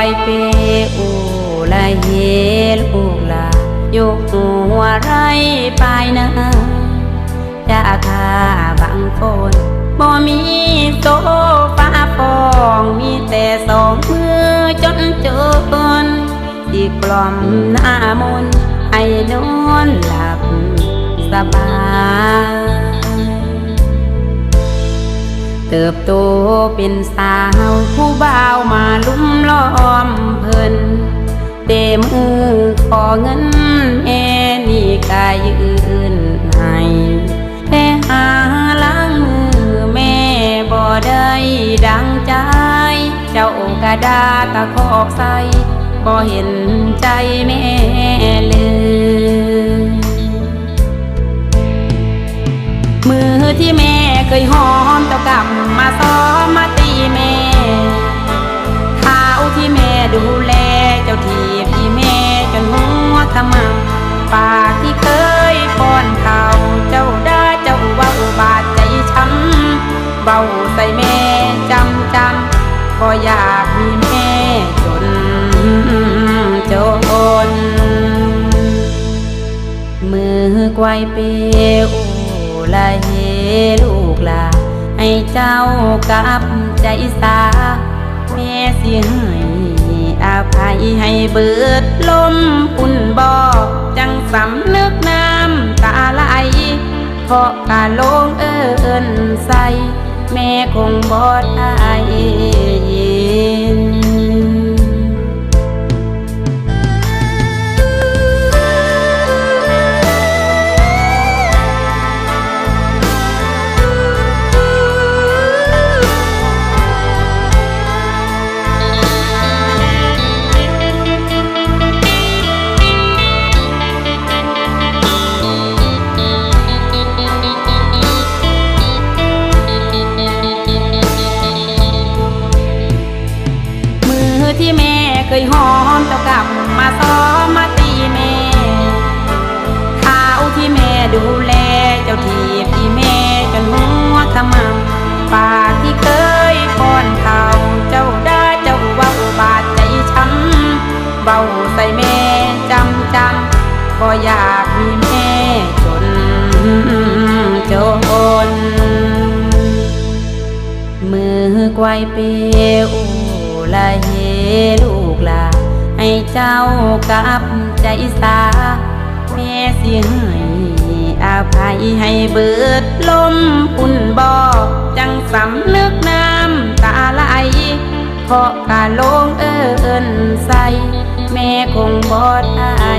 อยเปอูละเฮลูกลายกหัวไรไปนาจะทาบางคนบ่มีโซฟาฟองมีแต่สองมือจนจนที่กล่อมหน้ามนให้นอนหลับสบาย เติบโตเป็นสาวผู้บ่าวมาลุ่มล้อมเพิ่นเดมือขอเงินแม่นี่กายืนให้แต่หาล้างมือแม่บ่ได้ดังใจ เจ้ากระดาตะคอกใส่บ่เห็นใจแม่เลย มือที่แม่เคยหอมเจ้ากำมาซ้อมมาตีแม่เท้าที่แม่ดูแลเจ้าทีบที่แม่จนหัวขมังปากที่เคยป้อนข้าเจ้าได้เจ้าเว้าบาดใจช้ำเบาใส่แม่จำจำก็อยากมีแม่จนจนมือไกวเปโอ ละเฮลูกลา ให้เจ้ากับใจสา แม่สิให้อภัยให้เบิดลมอุ่นบ่อจังสำนึกน้ำตาไหลเพราะกาลงเอินใส่แม่คงบ่ได้ยิ อไกวเปโอละเฮลูกลา ให้เจ้ากับใจสาแม่สิให้อภัยให้เบิดลมอุ่นบ่อจังสำนึกน้ำตาไหลเพราะกาลงเอินใส่แม่คงบ่ได้